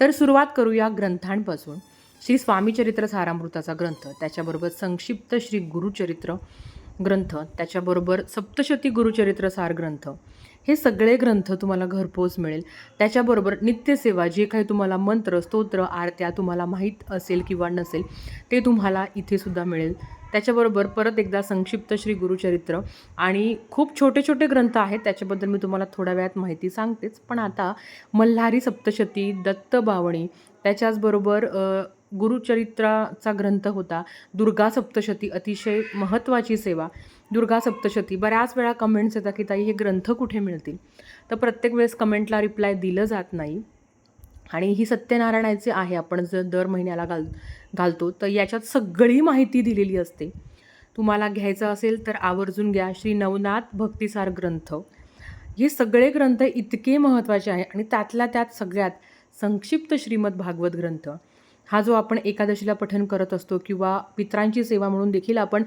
तर सुरुवात करूया ग्रंथांपासून. श्री स्वामीचरित्र सारामृताचा ग्रंथ त्याच्याबरोबर संक्षिप्त श्री गुरुचरित्र ग्रंथ त्याच्याबरोबर सप्तशती गुरुचरित्र सार ग्रंथ. हे सगळे ग्रंथ तुम्हाला घरपोच मिळेल. त्याच्याबरोबर नित्यसेवा जे काही तुम्हाला मंत्र स्तोत्र आरत्या तुम्हाला माहीत असेल किंवा नसेल ते तुम्हाला इथेसुद्धा मिळेल. त्याच्याबरोबर परत एकदा संक्षिप्त श्री गुरुचरित्र आणि खूप छोटे छोटे ग्रंथ आहेत त्याच्याबद्दल मी तुम्हाला थोड्या वेळात माहिती सांगतेच. पण आता मल्हारी सप्तशती दत्त बावणी त्याच्याचबरोबर गुरुचरित्राचा ग्रंथ होता दुर्गा सप्तशती अतिशय महत्त्वाची सेवा. दुर्गा सप्तशती बऱ्याच वेळा कमेंट्स येतात की ताई हे ग्रंथ कुठे मिळतील? तर प्रत्येक वेळेस कमेंटला रिप्लाय दिलं जात नाही. आणि ही सत्यनारायणाचे आहे आपण जर दर महिन्याला घाल घालतो तर याच्यात सगळी माहिती दिलेली असते. तुम्हाला घ्यायचं असेल तर आवर्जून घ्या श्री नवनाथ भक्तिसार ग्रंथ. हे सगळे ग्रंथ इतके महत्त्वाचे आहे आणि त्यातल्या त्यात सगळ्यात संक्षिप्त श्रीमद भागवत ग्रंथ. हा जो आपण एकादशीला पठन करत असतो किंवा पित्रांची सेवा म्हणून देखील आपण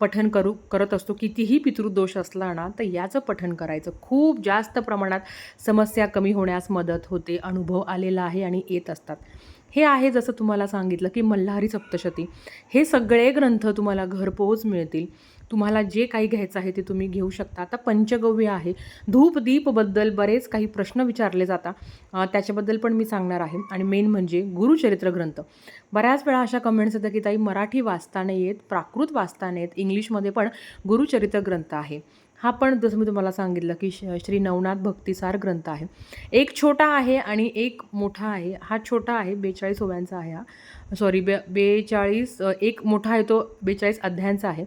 पठन करू करत असतो. कितीही पितृदोष असला ना तर याचं पठन करायचं. खूप जास्त प्रमाणात समस्या कमी होण्यास मदत होते. अनुभव आलेला आहे आणि येत असतात. हे आहे जसं तुम्हाला सांगितलं की मल्हारी सप्तशती. हे सगळे ग्रंथ तुम्हाला घरपोच मिळतील. तुम्हाला जे काही घ्यायचं आहे ते तुम्ही घेऊ शकता. आता पंचगव्य आहे. धूप दीपबद्दल बरेच काही प्रश्न विचारले जातात त्याच्याबद्दल पण मी सांगणार आहे. आणि मेन म्हणजे गुरुचरित्र ग्रंथ. बऱ्याच वेळा अशा कमेंट्स येतात की ताई मराठी वाचता नाही येत प्राकृत वाचता नाही येत इंग्लिशमध्ये पण गुरुचरित्र ग्रंथ आहे. हा पण जसं मी तुम्हाला सांगितलं की श- श्री नवनाथ भक्तिसार ग्रंथ आहे. एक छोटा आहे आणि एक मोठा आहे. हा छोटा आहे बेचाळीस ओव्यांचा आहे हा. सॉरी बे बेचाळीस एक मोठा आहे तो बेचाळीस अध्यायांचा आहे.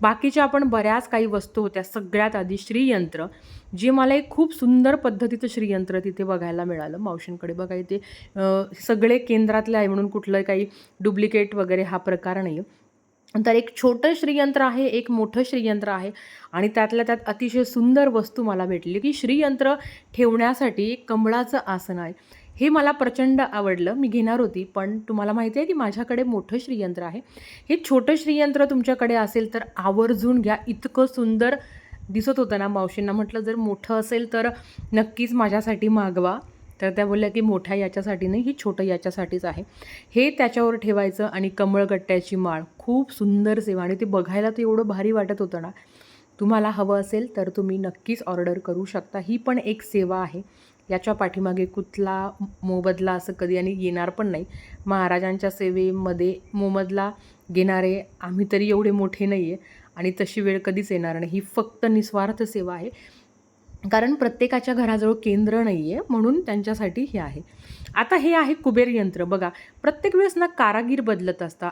बाकीच्या आपण बऱ्याच काही वस्तू होत्या सगळ्यात आधी श्रीयंत्र जे मला एक खूप सुंदर पद्धतीचं श्रीयंत्र तिथे बघायला मिळालं. मावशींकडे बघा इथे सगळे केंद्रातले आहे म्हणून कुठलं काही डुप्लिकेट वगैरे हा प्रकार नाही आहे तर एक छोटं श्रीयंत्र आहे एक मोठं श्रीयंत्र आहे आणि त्यातल्या त्यात अतिशय सुंदर वस्तू मला भेटली की श्रीयंत्र ठेवण्यासाठी एक कमळाचं आसन आहे. हे मला प्रचंड आवडलं मी घेणार होती पण तुम्हाला माहिती आहे की माझ्याकडे मोठं श्रीयंत्र आहे. हे छोटं श्रीयंत्र तुमच्याकडे असेल तर आवर्जून घ्या. इतकं सुंदर दिसत होतं ना मावशींना. म्हटलं जर मोठं असेल तर नक्कीच माझ्यासाठी मागवा. तर त्या बोलल्या की मोठ्या याच्यासाठी नाही ही छोटं याच्यासाठीच आहे. हे त्याच्यावर ठेवायचं आणि कमळगट्ट्याची माळ. खूप सुंदर सेवा. आणि ते बघायला तर एवढं भारी वाटत होतं ना. तुम्हाला हवं असेल तर तुम्ही नक्कीच ऑर्डर करू शकता. ही पण एक सेवा आहे. याच्या पाठीमागे कुठला मोबदला असं कधी आणि येणार पण नाही. महाराजांच्या सेवेमध्ये मोबदला घेणारे आम्ही तरी एवढे मोठे नाही आहे आणि तशी वेळ कधीच येणार नाही. ही फक्त निस्वार्थ सेवा आहे. कारण प्रत्येकाच्या घराजवळ केंद्र नाही आहे म्हणून त्यांच्यासाठी हे आहे. आता हे आहे कुबेर यंत्र. बघा प्रत्येक वेळेस ना कारागीर बदलत असता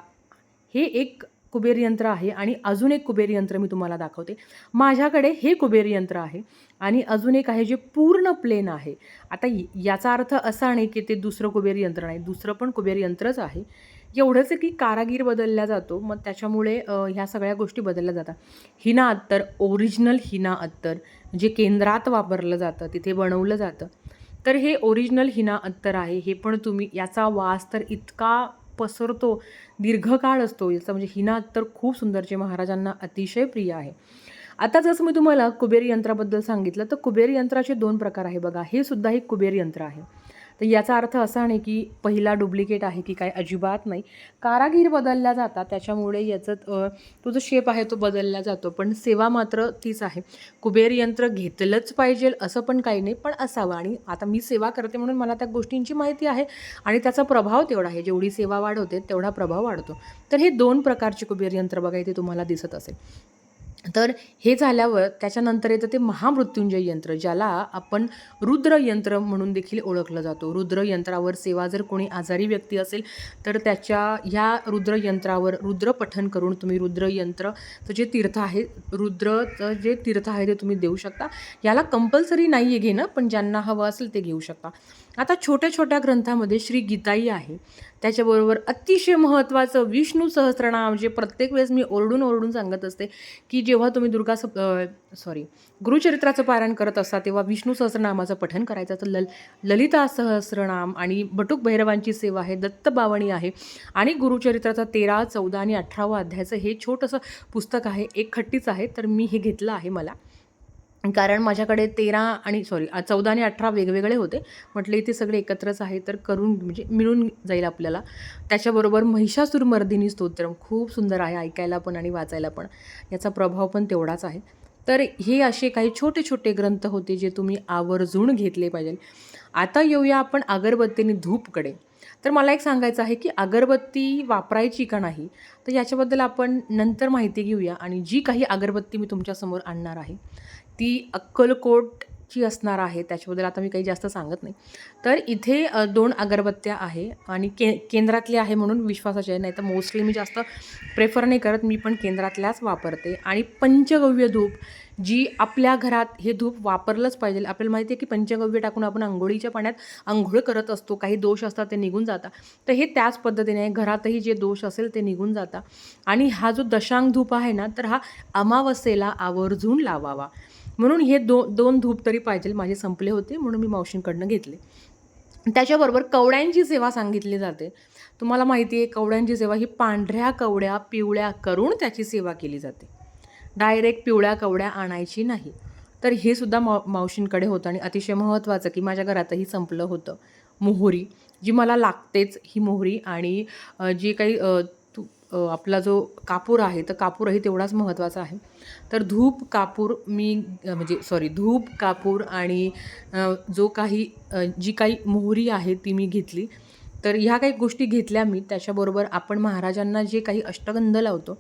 हे एक कुबेर यंत्र आहे आणि अजून एक कुबेर यंत्र मी तुम्हाला दाखवते. माझ्याकडे हे कुबेर यंत्र आहे आणि अजून एक आहे जे पूर्ण प्लेन आहे. आता याचा अर्थ असा नाही की ते दुसरं कुबेर यंत्र नाही दुसरं पण कुबेर यंत्रच आहे. एवढंच आहे की कारागीर बदलला जातो मग त्याच्यामुळे ह्या सगळ्या गोष्टी बदलल्या जातात. हिना अत्तर ओरिजिनल हिना अत्तर. जे केंद्रात वापरलं जातं तिथे बनवलं जातं. तर हे ओरिजिनल हिना अत्तर आहे. हे पण तुम्ही याचा वास तर इतका पसरतो दीर्घकाळ असतो. याचा म्हणजे हिना अत्तर खूप सुंदर जे महाराजांना अतिशय प्रिय आहे. आता जसं मी तुम्हाला कुबेर यंत्राबद्दल सांगितलं तर कुबेर यंत्राचे दोन प्रकार आहे बघा. हे सुद्धा एक कुबेर यंत्र आहे. तर याचा अर्थ असा नाही की पहिला डुप्लिकेट आहे की काय अजिबात नाही. कारागीर बदलल्या जातात त्याच्यामुळे याचं तो जो शेप आहे तो बदलला जातो. पण सेवा मात्र तीच आहे. कुबेर यंत्र घेतलंच पाहिजे असं पण काही नाही पण असावं. आणि आता मी सेवा करते म्हणून मला त्या गोष्टींची माहिती आहे आणि त्याचा प्रभाव तेवढा आहे. जेवढी सेवा वाढवते तेवढा प्रभाव वाढतो. तर हे दोन प्रकारचे कुबेर यंत्र बघा इथे तुम्हाला दिसत असेल. तर हे झाल्यावर त्याच्यानंतर येतं ते महामृत्युंजय यंत्र ज्याला आपण रुद्र यंत्र म्हणून देखील ओळखलं जातो. रुद्र यंत्रावर सेवा जर कोणी आजारी व्यक्ती असेल तर त्याच्या ह्या रुद्र यंत्रावर रुद्र पठन करून तुम्ही रुद्र यंत्रचं जे तीर्थ आहे रुद्रचं जे तीर्थ आहे ते तुम्ही देऊ शकता. याला कंपल्सरी नाही आहे घेणं पण ज्यांना हवं असेल ते घेऊ शकता. आता छोट्या छोट्या ग्रंथामध्ये श्री गीताई आहे. त्याच्याबरोबर अतिशय महत्त्वाचं विष्णू सहस्रनाम जे प्रत्येक वेळेस मी ओरडून ओरडून सांगत असते की जेव्हा तुम्ही दुर्गा सप सॉरी गुरुचरित्राचं पारायण करत असता तेव्हा विष्णू सहस्रनामाचं पठन करायचं तर लल ललिता सहस्रनाम आणि बटुक भैरवांची सेवा आहे दत्तबावणी आहे. आणि गुरुचरित्राचा तेरा चौदा आणि अठरावा अध्यायाचं हे छोटंसं पुस्तक आहे. एक खट्टीच आहे तर मी हे घेतलं आहे मला. कारण माझ्याकडे तेरा आणि सॉरी चौदा आणि अठरा वेगवेगळे होते. म्हटले इथे सगळे एकत्रच आहे तर करून म्हणजे मिळून जाईल आपल्याला. त्याच्याबरोबर महिषासूर मर्दिनी स्तोत्रम खूप सुंदर आहे ऐकायला पण आणि वाचायला पण. याचा प्रभाव पण तेवढाच आहे. तर हे असे काही छोटे छोटे ग्रंथ होते जे तुम्ही आवर्जून घेतले पाहिजे. आता येऊया आपण अगरबत्तीने धूपकडे. तर मला एक सांगायचं आहे की अगरबत्ती वापरायची का नाही तर याच्याबद्दल आपण नंतर माहिती घेऊया. आणि जी काही अगरबत्ती मी तुमच्यासमोर आणणार आहे ती अक्कलकोटची असणार आहे त्याच्याबद्दल आता मी काही जास्त सांगत नाही. तर इथे दोन अगरबत्त्या आहे आणि के केंद्रातली आहे म्हणून विश्वासाचे आहे नाही तर मोस्टली मी जास्त प्रेफर नाही करत मी पण केंद्रातल्याच वापरते. आणि पंचगव्य धूप जी आपल्या घरात हे धूप वापरलंच पाहिजे. आपल्याला माहिती आहे की पंचगव्य टाकून आपण आंघोळीच्या पाण्यात आंघोळ करत असतो काही दोष असतात ते निघून जातात. तर हे त्याच पद्धतीने आहे घरातही जे दोष असेल ते निघून जातात. आणि हा जो दशांग धूप आहे ना तर हा अमावस्येला आवर्जून लावावा. म्हणून हे दो दोन धूप तरी पाहिजे माझे संपले होते म्हणून मी मावशींकडनं घेतले. त्याच्याबरोबर कवड्यांची सेवा सांगितली जाते. तुम्हाला माहिती आहे कवड्यांची सेवा ही पांढऱ्या कवड्या पिवळ्या करून त्याची सेवा केली जाते. डायरेक्ट पिवळ्या कवड्या आणायची नाही. तर हे सुद्धा माव मावशींकडे होतं आणि अतिशय महत्त्वाचं की माझ्या घरातही संपलं होतं मोहरी. जी मला लागतेच ही मोहरी आणि जी काही आपला जो कापूर आहे तर कापूरही तेवढाच महत्त्वाचा आहे. तर धूप कापूर मी म्हणजे सॉरी धूप कापूर आणि जो काही जी काही मोहरी आहे ती मी घेतली. तर ह्या काही गोष्टी घेतल्या मी. त्याच्याबरोबर आपण महाराजांना जे काही अष्टगंध लावतो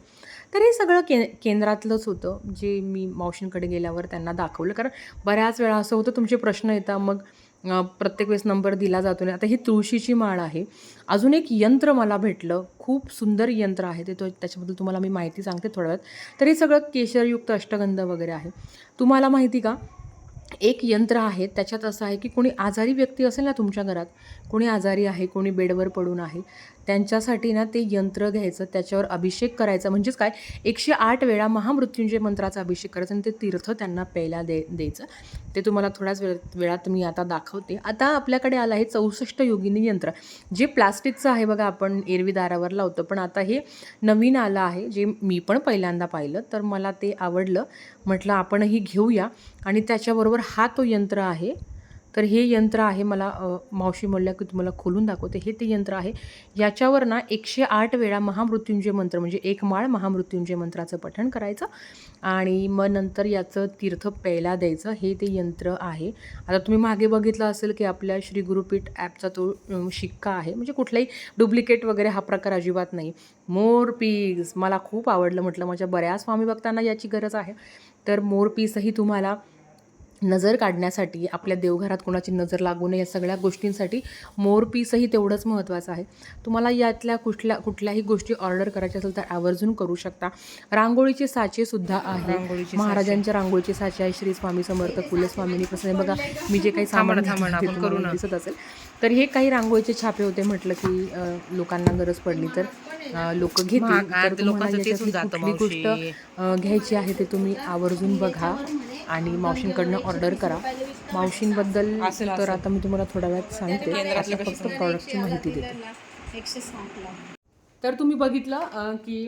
तर हे सगळं के केंद्रातलंच होतं. जे मी मावशींकडे गेल्यावर त्यांना दाखवलं. कारण बऱ्याच वेळा असं होतं तुमचे प्रश्न येतात. मग प्रत्येक वेळेस नंबर दिला जातो नाही. आता ही तुळशीची माळ आहे. अजून एक यंत्र मला भेटलं. खूप सुंदर यंत्र आहे ते. तो त्याच्याबद्दल तुम्हाला मी माहिती सांगते थोड्या वेळात. तर हे सगळं केशरयुक्त अष्टगंध वगैरे आहे. तुम्हाला माहिती का? एक यंत्र आहे. त्याच्यात असं आहे की कोणी आजारी व्यक्ती असेल ना तुमच्या घरात कोणी आजारी आहे कोणी बेडवर पडून आहे त्यांच्यासाठी ना ते यंत्र घ्यायचं त्याच्यावर अभिषेक करायचा. म्हणजेच काय? एकशे आठ वेळा महामृत्युंजय मंत्राचा अभिषेक करायचा आणि ते तीर्थ त्यांना प्यायला दे द्यायचं. ते तुम्हाला थोड्याच वेळ वेळात मी आता दाखवते. आता आपल्याकडे आलं आहे चौसष्ट योगिनी यंत्र. जे प्लास्टिकचं आहे बघा आपण एरवी दारावर लावतो. पण आता हे नवीन आलं आहे. जे मी पण पहिल्यांदा पाहिलं तर मला ते आवडलं. म्हटलं आपणही घेऊया. आणि त्याच्याबरोबर हा तो यंत्र आहे. तर हे यंत्र आहे मला मावशी म्हणल्या की तुम्हाला खोलून दाखवते. हे ते यंत्र आहे. याच्यावर ना एकशे आठ वेळा महामृत्युंजय मंत्र म्हणजे एक माळ महामृत्युंजय मंत्राचं पठण करायचं आणि मग नंतर याचं तीर्थ प्यायला द्यायचं. हे ते यंत्र आहे. आता तुम्ही मागे बघितलं असेल की आपल्या श्री गुरुपीठ ॲपचा तो शिक्का आहे. म्हणजे कुठलाही डुप्लिकेट वगैरे हा प्रकार अजिबात नाही. मोर पीस मला खूप आवडलं म्हटलं माझ्या बऱ्याच स्वामी भक्तांना याची गरज आहे. तर मोर पीसही तुम्हाला नजर काढण्यासाठी आपल्या देवघरात कोणाची नजर लागू नये या सगळ्या गोष्टींसाठी मोरपीसही तेवढंच महत्त्वाचं आहे. तुम्हाला यातल्या कुठल्या कुठल्याही गोष्टी ऑर्डर करायच्या असेल तर आवर्जून करू शकता. रांगोळीचे साचे सुद्धा आहे. महाराजांच्या रांगोळीचे साचे आहे. श्री स्वामी समर्थ कुले स्वामीनी प्रसन्न. बघा मी जे काही सामान थांबा ना, घेतलं ते आपण करू तुम्हाला ना. दिसत असेल. तर हे काही रांगोळीचे छापे होते म्हटलं की लोकांना गरज पडली तर लोक घेतील. गोष्ट घ्यायची आहे ते तुम्ही आवर्जून बघा. आणि मावशींकडनं ऑर्डर करा. मावशींबद्दल तर. आता मी तुम्हाला थोड्या वेळात सांगते. आता फक्त प्रॉडक्टची माहिती देते. तर तुम्ही बघितलं की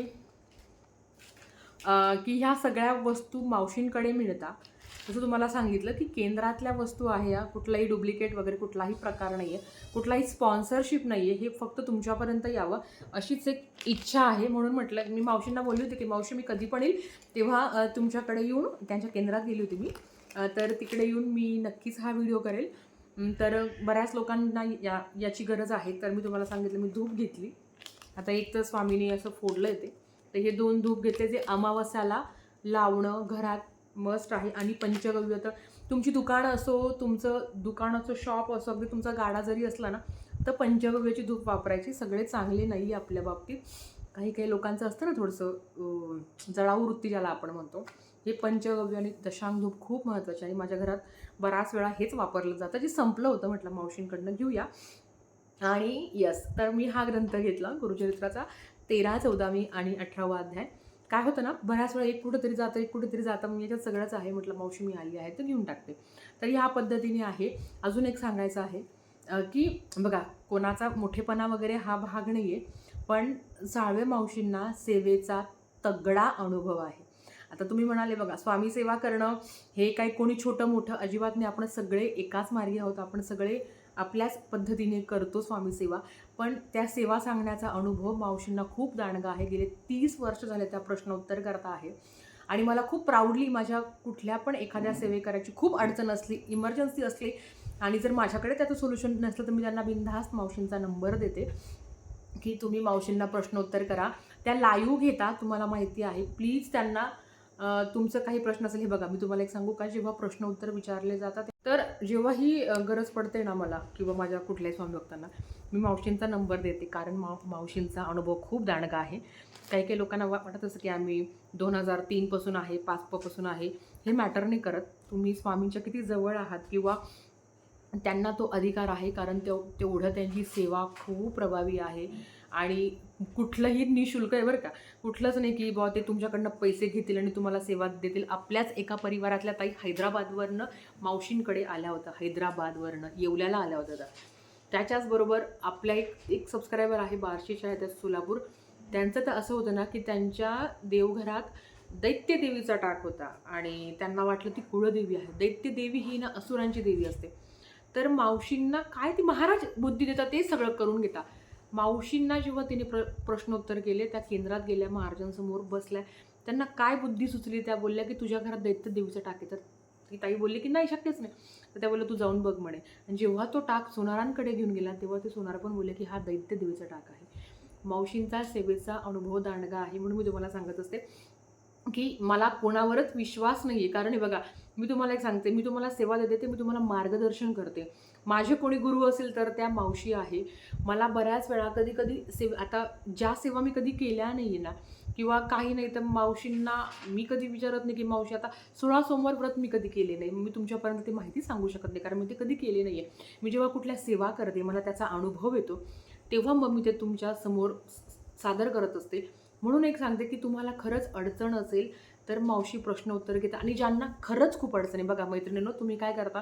की ह्या सगळ्या वस्तू मावशींकडे मिळतात. जसं तुम्हाला सांगितलं की केंद्रातल्या वस्तू आहे या कुठलाही डुप्लिकेट वगैरे कुठलाही प्रकार नाही आहे कुठलाही स्पॉन्सरशिप नाही आहे हे फक्त तुमच्यापर्यंत यावं अशीच एक इच्छा आहे. म्हणून म्हटलं मी मावशींना बोलली होती की मावशी मी कधी पण येईल तेव्हा तुमच्याकडे येऊन त्यांच्या केंद्रात गेली होती मी तर तिकडे येऊन मी नक्कीच हा व्हिडिओ करेल. तर बऱ्याच लोकांना या याची गरज आहे. तर मी तुम्हाला सांगितलं मी धूप घेतली. आता एक तर स्वामीने असं फोडलं येते तर हे दोन धूप घेतले जे अमावस्याला लावणं घरात मस्ट आहे. आणि पंचगव्य तर तुमची दुकानं असो तुमचं दुकानाचं शॉप असो अगदी तुमचा गाडा जरी असला ना तर पंचगव्याची धूप वापरायची. सगळे चांगले नाही आहे आपल्या बाबतीत. काही काही लोकांचं असतं ना थोडंसं जळाऊ वृत्ती ज्याला आपण म्हणतो. हे पंचगव्य आणि दशांग धूप खूप महत्त्वाचे आणि माझ्या घरात बराच वेळा हेच वापरलं जातं. जे संपलं होतं म्हटलं मावशींकडनं घेऊया. आणि यस तर मी हा ग्रंथ घेतला गुरुचरित्राचा तेरा चौदावी आणि अठरावा अध्याय. काय होतं ना बऱ्याच वेळा एक कुठंतरी जातं एक कुठेतरी जातं. मी याच्यात सगळंच आहे म्हटलं मावशी मी आली आहे तर घेऊन टाकते. तर ह्या पद्धतीने आहे. अजून एक सांगायचं आहे की बघा कोणाचा मोठेपणा वगैरे हा भाग नाही आहे पण साळवे मावशींना सेवेचा तगडा अनुभव आहे. आता तुम्ही म्हणाले बघा स्वामी सेवा करणं हे काय कोणी छोटं मोठं अजिबात नाही. आपण सगळे एकाच मार्गी आहोत. आपण सगळे आपल्याच पद्धतीने करतो स्वामी सेवा. पण त्या सेवा सांगण्याचा अनुभव मावशींना खूप दाणगा आहे. गेले तीस वर्ष झाले त्या प्रश्नोत्तर करता आहे. आणि मला खूप प्राऊडली माझ्या कुठल्या पण एखाद्या सेवे करायची खूप अडचण असली इमर्जन्सी असली आणि जर माझ्याकडे त्याचं सोल्युशन नसलं तर मी त्यांना बिनधास्त मावशींचा नंबर देते. की तुम्ही मावशींना प्रश्नोत्तर करा. त्या लाईव्ह घेता तुम्हाला माहिती आहे. प्लीज त्यांना तुमचं काही प्रश्न असेल हे बघा मी तुम्हाला एक सांगू का? जेव्हा प्रश्न उत्तर विचारले जातात तर जेव्हा ही गरज पडते ना मला किंवा माझ्या कुठल्याही स्वामी भक्तांना मी मावशींचा नंबर देते कारण माव मावशींचा अनुभव खूप दांडगा आहे. काही काही लोकांना वाटत असं की आम्ही दोन हजार तीनपासून आहे पाचपासून आहे हे मॅटर नाही करत. तुम्ही स्वामींच्या किती जवळ आहात किंवा त्यांना तो अधिकार आहे कारण तेव तेवढं त्यांची सेवा खूप प्रभावी आहे. आणि कुठलंही निशुल्क आहे बरं का. कुठलंच नाही की बा ते तुमच्याकडनं पैसे घेतील आणि तुम्हाला सेवा देतील. आपल्याच एका परिवारातल्या ताई हैदराबादवरनं मावशींकडे आल्या होत्या. हैदराबादवरनं येवल्याला आल्या होत्या त्या. त्याच्याचबरोबर आपल्या एक एक सबस्क्रायबर आहे बार्शीच्या आहेत सोलापूर. त्यांचं तर असं होतं ना की त्यांच्या देवघरात दैत्यदेवीचा टाक होता. आणि त्यांना वाटलं ती कुळदेवी आहे. दैत्यदेवी ही ना असुरांची देवी असते. तर मावशींना काय ती महाराज बुद्धी देतात ते सगळं करून घेता मावशींना जेव्हा तिने प्र प्रश्नोत्तर केले त्या केंद्रात गेल्या महाराजांसमोर बसल्या. त्यांना काय बुद्धी सुचली? त्या बोलल्या की तुझ्या घरात दैत्य देवीचं टाक आहे. तर ती ताई बोलली की नाही शक्यच नाही. तर त्या बोलल्या तू जाऊन बघ म्हणे. आणि जेव्हा तो टाक सोनारांकडे घेऊन गेला तेव्हा ते सोनार पण बोलले की हा दैत्य देवीचा टाक आहे. मावशींचा सेवेचा अनुभव दांडगा आहे म्हणून मी तुम्हाला सांगत असते. की मला कोणावरच विश्वास नाही आहे कारण हे बघा मी तुम्हाला एक सांगते मी तुम्हाला सेवा देते ते मी तुम्हाला मार्गदर्शन करते. माझे कोणी गुरु असेल तर त्या मावशी आहे. मला बऱ्याच वेळा कधी कधी सेव आता ज्या सेवा मी कधी केल्या नाही आहे ना किंवा काही नाही तर मावशींना मी कधी विचारत नाही की मावशी आता सोळा सोमवार व्रत मी कधी केले नाही? मी तुमच्यापर्यंत ती माहिती सांगू शकत नाही कारण मी ते कधी केले नाही आहे मी जेव्हा कुठल्या सेवा करते मला त्याचा अनुभव येतो तेव्हा मग मी ते तुमच्यासमोर सादर करत असते. म्हणून एक सांगते की तुम्हाला खरंच अडचण असेल तर मावशी प्रश्न उत्तर घेता आणि ज्यांना खरंच खूप अडचण आहे बघा मैत्रिणींनो तुम्ही काय करता?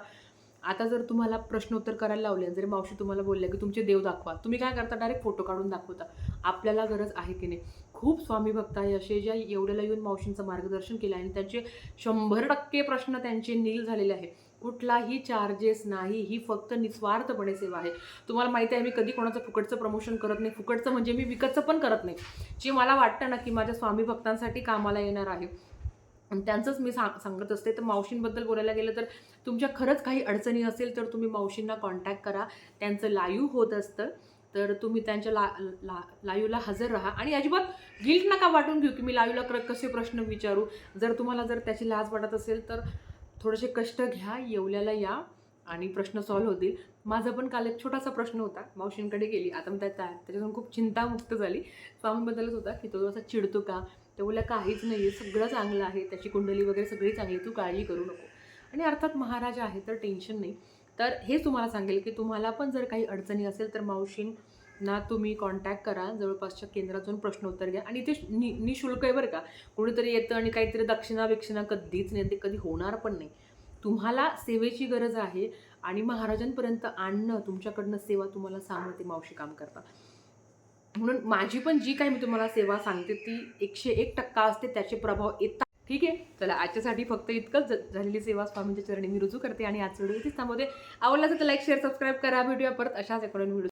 आता जर तुम्हाला प्रश्नोत्तर करायला लावले जर मावशी तुम्हाला बोलल्या की तुमचे देव दाखवा तुम्ही काय करता? डायरेक्ट फोटो काढून दाखवता. आपल्याला गरज आहे की नाही. खूप स्वामी भक्त आहे असे ज्या एवढ्याला येऊन मावशींचं मार्गदर्शन केलं आहे आणि त्यांचे शंभर टक्के प्रश्न त्यांचे नील झालेले आहे कुठलाही चार्जेस नाही ही फक्त निस्वार्थपणे सेवा आहे. तुम्हाला माहिती आहे मी कधी कोणाचं फुकटचं प्रमोशन करत नाही. फुकटचं म्हणजे मी विकतचं पण करत नाही. जे मला वाटतं ना की माझ्या स्वामी भक्तांसाठी कामाला येणार आहे. त्यांचंच मी सांग सांगत असते. तर मावशींबद्दल बोलायला गेलं तर तुमच्या खरंच काही अडचणी असेल तर तुम्ही मावशींना कॉन्टॅक्ट करा. त्यांचं लाईव्ह होत असतं. तर तुम्ही त्यांच्या ला ला लाईव्हला हजर राहा. आणि अजिबात गिल्ट नका वाटून घेऊ की मी लाईव्हला क कसे प्रश्न विचारू. जर तुम्हाला जर त्याची लाज वाटत असेल तर थोडेसे कष्ट घ्या येवल्याला या आणि प्रश्न सॉल्व्ह होतील. माझा पण काल एक छोटासा प्रश्न होता. मावशींकडे गेली. आता मी त्या त्याच्यातून खूप चिंतामुक्त झाली. स्वामीबद्दलच होता की तो असा चिडतो का? तर बोला काहीच नाही आहे सगळं चांगलं आहे. त्याची कुंडली वगैरे सगळी चांगली आहे, तू काळजी करू नको. आणि अर्थात महाराज आहे तर टेन्शन नाही. तर हेच तुम्हाला सांगेल की तुम्हाला पण जर काही अडचणी असेल तर ना तुम्ही कॉन्टॅक्ट करा. जवळपासच्या केंद्रात जाऊन प्रश्नोत्तर घ्या. आणि ते नि निशुल्क आहे बरं का. कोणीतरी येतं आणि काहीतरी दक्षिणा विक्षिणा कधीच नाही. ते कधी होणार पण नाही. तुम्हाला सेवेची गरज आहे आणि महाराजांपर्यंत आणणं तुमच्याकडनं सेवा तुम्हाला सांगणं ते मावशी काम करतात म्हणून माझी पण जी काही मी तुम्हाला सेवा सांगते ती एकशे एक टक्का असते. त्याचे प्रभाव येतात. ठीक आहे? चला आजच्यासाठी फक्त इतकंच. झालेली सेवा स्वामींच्या चरणी मी रुजू करते आणि आज व्हिडिओ इथेच थांबवते. आवडला तर लाईक शेअर सबस्क्राईब करा. व्हिडिओ परत. अशाच एकोणीस व्हिडिओ